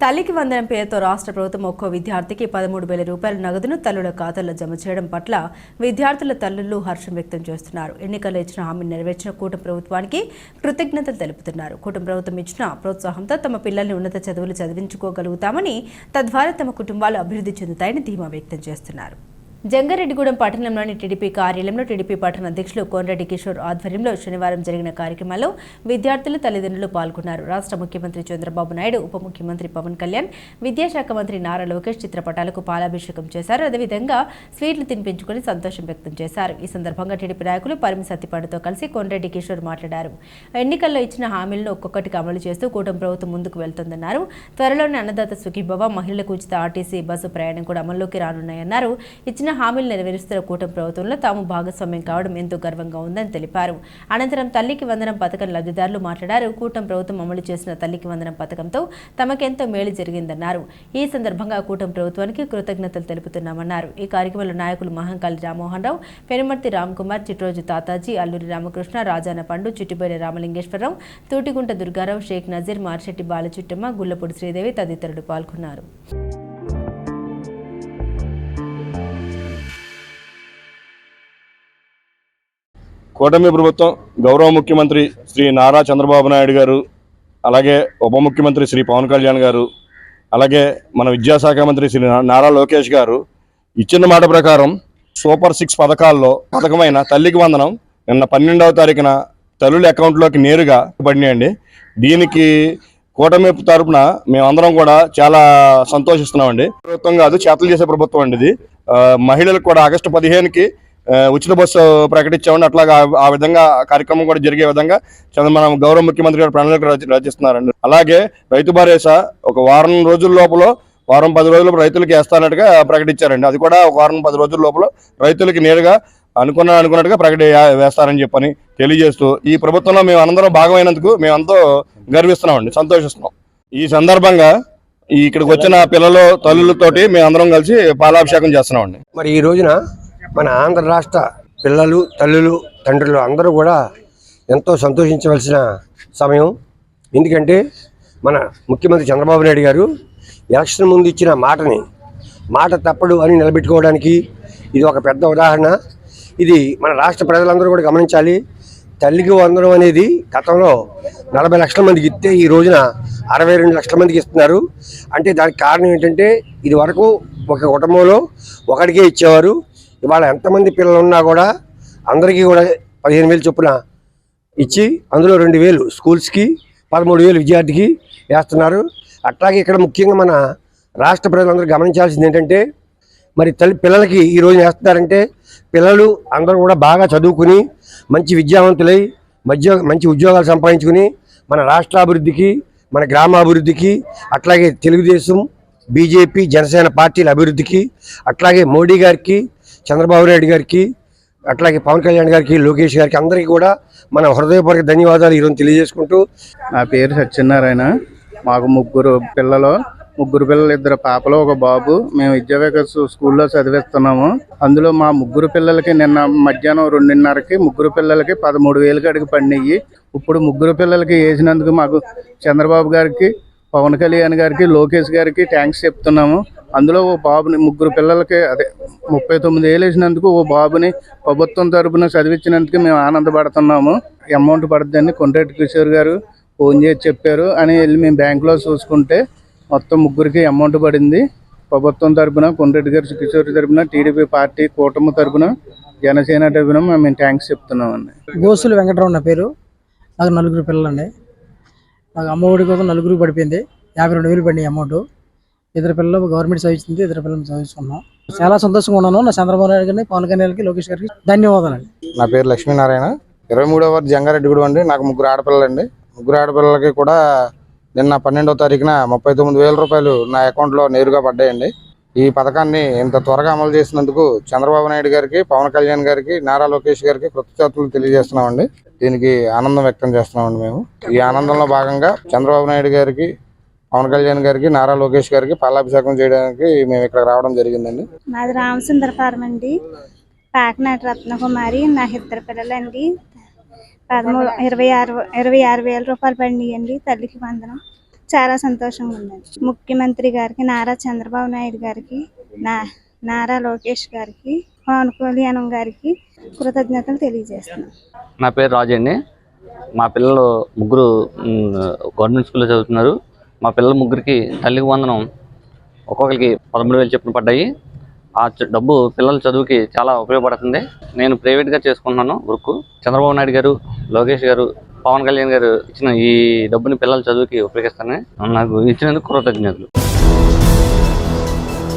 తల్లికి వందనం పేరుతో రాష్ట్ర ప్రభుత్వం ఒక్కో విద్యార్థికి పదమూడు వేల రూపాయల నగదును తల్లుల ఖాతాల్లో జమ చేయడం పట్ల విద్యార్థుల తల్లులు హర్షం వ్యక్తం చేస్తున్నారు. ఎన్నికల్లో ఇచ్చిన హామీని నెరవేర్చిన కూటమి ప్రభుత్వానికి కృతజ్ఞతలు తెలుపుతున్నారు. కూటమి ప్రభుత్వం ఇచ్చిన ప్రోత్సాహంతో తమ పిల్లల్ని ఉన్నత చదువులు చదివించుకోగలుగుతామని తద్వారా తమ కుటుంబాలు అభివృద్ధి చెందుతాయని ధీమా వ్యక్తం చేస్తున్నారు. జంగారెడ్డిగూడెం పట్టణంలోని టీడీపీ కార్యాలయంలో టీడీపీ పట్టణ అధ్యక్షులు కోనరెడ్డి కిషోర్ ఆధ్వర్యంలో శనివారం జరిగిన కార్యక్రమంలో విద్యార్థులు తల్లిదండ్రులు పాల్గొన్నారు. రాష్ట్ర ముఖ్యమంత్రి చంద్రబాబు నాయుడు ఉప ముఖ్యమంత్రి పవన్ కళ్యాణ్ విద్యాశాఖ మంత్రి నారా లోకేష్ చిత్రపటాలకు పాలాభిషేకం చేశారు. అదేవిధంగా స్వీట్లు తినిపించుకుని సంతోషం వ్యక్తం చేశారు. ఈ సందర్భంగా టీడీపీ నాయకులు పరిమి సత్తిపాడుతో కలిసి కోనరెడ్డి కిషోర్ మాట్లాడారు. ఎన్నికల్లో ఇచ్చిన హామీలను ఒక్కొక్కటిగా అమలు చేస్తూ కూటమి ప్రభుత్వం ముందుకు వెళ్తుందన్నారు. త్వరలోనే అన్నదాత సుఖీభవ మహిళలకు ఉచిత ఆర్టీసీ బస్సు ప్రయాణం కూడా అమల్లోకి రానున్నాయన్నారు. ఇచ్చిన హామీలు నెరవేరుస్తున్న కూటమి ప్రభుత్వంలో తాము భాగస్వామ్యం కావడం ఎంతో గర్వంగా ఉందని తెలిపారు. అనంతరం తల్లికి వందనం పథకం లబ్ధిదారులు మాట్లాడారు. కూటమి ప్రభుత్వం అమలు చేసిన తల్లికి వందనం పథకంతో తమకెంతో మేలు జరిగిందన్నారు. ఈ సందర్భంగా కూటమి ప్రభుత్వానికి కృతజ్ఞతలు తెలుపుతున్నామన్నారు. ఈ కార్యక్రమంలో నాయకులు మహంకాళి రామ్మోహన్ రావు పెనుమర్తి రామ్ కుమార్ చిట్రోజు తాతాజీ అల్లూరి రామకృష్ణ రాజాన పండు చిట్టిబోయిన రామలింగేశ్వరరావు తూటిగుంట దుర్గారావు షేక్ నజీర్ మార్చెట్టి బాలచుట్టమ్మ గుల్లపూడి శ్రీదేవి తదితరులు పాల్గొన్నారు. కూటమి ప్రభుత్వం గౌరవ ముఖ్యమంత్రి శ్రీ నారా చంద్రబాబు నాయుడు గారు అలాగే ఉప ముఖ్యమంత్రి శ్రీ పవన్ కళ్యాణ్ గారు అలాగే మన విద్యాశాఖ మంత్రి శ్రీ నారా లోకేష్ గారు ఇచ్చిన మాట ప్రకారం సూపర్ సిక్స్ పథకాల్లో పథకమైన తల్లికి వందనం నిన్న పన్నెండవ తారీఖున తల్లుల అకౌంట్లోకి నేరుగా పడినాయండి. దీనికి కూటమి తరపున మేమందరం కూడా చాలా సంతోషిస్తున్నామండి. ప్రభుత్వం కాదు చేతలు చేసే ప్రభుత్వం అండి ఇది. మహిళలకు కూడా ఆగస్టు పదిహేనుకి ఉచిత బస్సు ప్రకటించామండి అట్లాగా ఆ- విధంగా కార్యక్రమం కూడా జరిగే విధంగా చంద్ర గౌరవ ముఖ్యమంత్రి గారు ప్రణాళిక రచి- రచిస్తున్నారండి. అలాగే రైతు భరోసా ఒక వారం రోజుల లోపల వారం పది రోజుల రైతులకు వేస్తానట్టుగా ప్రకటించారండి. అది కూడా ఒక వారం పది రోజుల లోపల రైతులకి నేరుగా అనుకున్న అనుకున్నట్టుగా ప్రకటి వేస్తారని చెప్పని తెలియజేస్తూ ఈ ప్రభుత్వంలో మేము అందరం భాగమైనందుకు మేము గర్విస్తున్నామండి సంతోషిస్తున్నాం. ఈ సందర్భంగా ఇక్కడికి వచ్చిన పిల్లలు తల్లులతోటి మేము అందరం కలిసి పాలాభిషేకం చేస్తున్నామండి. మరి ఈ రోజున మన ఆంధ్ర రాష్ట్ర పిల్లలు తల్లులు తండ్రులు అందరూ కూడా ఎంతో సంతోషించవలసిన సమయం. ఎందుకంటే మన ముఖ్యమంత్రి చంద్రబాబు నాయుడు గారు ఎలక్షన్ ముందు ఇచ్చిన మాటని మాట తప్పడు అని నిలబెట్టుకోవడానికి ఇది ఒక పెద్ద ఉదాహరణ. ఇది మన రాష్ట్ర ప్రజలందరూ కూడా గమనించాలి. తల్లికి వందనం అనేది గతంలో నలభై లక్షల మందికి ఇస్తే ఈ రోజున అరవై రెండు లక్షల మందికి ఇస్తున్నారు. అంటే దానికి కారణం ఏంటంటే ఇది వరకు ఒక కుటుంబంలో ఒకడికే ఇచ్చేవారు. ఇవాళ ఎంతమంది పిల్లలు ఉన్నా కూడా అందరికీ కూడా పదిహేను వేలు చొప్పున ఇచ్చి అందులో రెండు వేలు స్కూల్స్కి పదమూడు వేలు విద్యార్థికి వేస్తున్నారు. అట్లాగే ఇక్కడ ముఖ్యంగా మన రాష్ట్ర ప్రజలందరూ గమనించాల్సింది ఏంటంటే మరి తల్లి పిల్లలకి ఈ రోజు వేస్తున్నారంటే పిల్లలు అందరూ కూడా బాగా చదువుకుని మంచి విద్యావంతులై మధ్య మంచి ఉద్యోగాలు సంపాదించుకుని మన రాష్ట్ర అభివృద్ధికి మన గ్రామాభివృద్ధికి అట్లాగే తెలుగుదేశం బీజేపీ జనసేన పార్టీల అభివృద్ధికి అట్లాగే మోడీ గారికి చంద్రబాబు నాయుడు గారికి అట్లాగే పవన్ కళ్యాణ్ గారికి లోకేష్ గారికి అందరికీ కూడా మన హృదయపూర్వక ధన్యవాదాలు ఈరోజు తెలియజేసుకుంటూ నా పేరు సత్యనారాయణ. మాకు ముగ్గురు పిల్లలు ముగ్గురు పిల్లలు ఇద్దరు పాపలు ఒక బాబు. మేము విద్యావేక స్కూల్లో చదివిస్తున్నాము. అందులో మా ముగ్గురు పిల్లలకి నిన్న మధ్యాహ్నం రెండున్నరకి ముగ్గురు పిల్లలకి పదమూడు వేలు కడిగి పడినాయి. ఇప్పుడు ముగ్గురు పిల్లలకి వేసినందుకు మాకు చంద్రబాబు గారికి పవన్ కళ్యాణ్ గారికి లోకేష్ గారికి థ్యాంక్స్ చెప్తున్నాము. అందులో ఓ బాబుని ముగ్గురు పిల్లలకి అదే ముప్పై తొమ్మిది వేలు వేసినందుకు ఓ బాబుని ప్రభుత్వం తరపున చదివించినందుకు మేము ఆనందపడుతున్నాము. అమౌంట్ పడుతుందని కొండ్రెడ్డి కిషోర్ గారు ఫోన్ చేసి చెప్పారు. అని వెళ్ళి మేము బ్యాంకులో చూసుకుంటే మొత్తం ముగ్గురికి అమౌంట్ పడింది. ప్రభుత్వం తరపున కొండ్రెడ్డి గారి కిషోర్ తరపున టీడీపీ పార్టీ కూటమి తరపున జనసేన తరపున మేము థ్యాంక్స్ చెప్తున్నామండి. గోసులు వెంకటరావు నా పేరు. నాకు నలుగురు పిల్లలండి. నాకు అమ్మఒడి కోసం నలుగురు పడిపోయింది. యాభై రెండు వేలు పడినాయి అమౌంట్. ఇద్దరు పిల్లలు గవర్నమెంట్ చదివించింది ఇద్దరు పిల్లలు చదివించుకున్నాం. చాలా సంతోషంగా ఉన్నాను. నా చంద్రబాబు నాయుడు గారిని పవన్ కళ్యాణ్ గారికి లోకేష్ గారికి ధన్యవాదాలండి. నా పేరు లక్ష్మీనారాయణ. ఇరవై మూడవ జంగారెడ్డి గుడి అండి. నాకు ముగ్గురు ఆడపిల్లలండి. ముగ్గురు ఆడపిల్లలకి కూడా నిన్న పన్నెండవ తారీఖున ముప్పై తొమ్మిది వేల రూపాయలు నా అకౌంట్లో నేరుగా పడ్డాయండి. ఈ పథకాన్ని ఇంత త్వరగా అమలు చేసినందుకు చంద్రబాబు నాయుడు గారికి పవన్ కళ్యాణ్ గారికి నారా లోకేష్ గారికి కృతజ్ఞతలు తెలియజేస్తున్నామండి. దీనికి ఆనందం వ్యక్తం చేస్తున్నామండి మేము. ఈ ఆనందంలో భాగంగా చంద్రబాబు నాయుడు గారికి పవన్ కళ్యాణ్ గారికి నారా లోకేష్ గారికి పాలాభిషేకం చేయడానికి మేము ఇక్కడ రావడం జరిగిందండి. మాది ఫార్మ్ అండి. పాకనాటి రత్నకుమారి నా ఇద్దరు పిల్లలండి. పదమూడు ఇరవై ఆరు ఇరవై ఆరు వేల రూపాయలు పడినాయండి తల్లికి వందనం. చాలా సంతోషంగా ఉందండి ముఖ్యమంత్రి గారికి నారా చంద్రబాబు నాయుడు గారికి నా నారా లోకేష్ గారికి పవన్ కళ్యాణ్ గారికి కృతజ్ఞతలు తెలియజేస్తున్నాను నా పేరు రాజు అండి. మా పిల్లలు ముగ్గురు గవర్నమెంట్ స్కూల్లో చదువుతున్నారు. మా పిల్లల ముగ్గురికి తల్లికి వందనం. ఒక్కొక్కరికి పదమూడు వేలు చెప్పిన పడ్డాయి. ఆ డబ్బు పిల్లల చదువుకి చాలా ఉపయోగపడుతుంది. నేను ప్రైవేట్గా చేసుకుంటున్నాను వృక్కు చంద్రబాబు నాయుడు గారు లోకేష్ గారు పవన్ కళ్యాణ్ గారు ఇచ్చిన ఈ డబ్బుని పిల్లల చదువుకి ఉపయోగిస్తానని నాకు ఇచ్చినందుకు కృతజ్ఞతలు.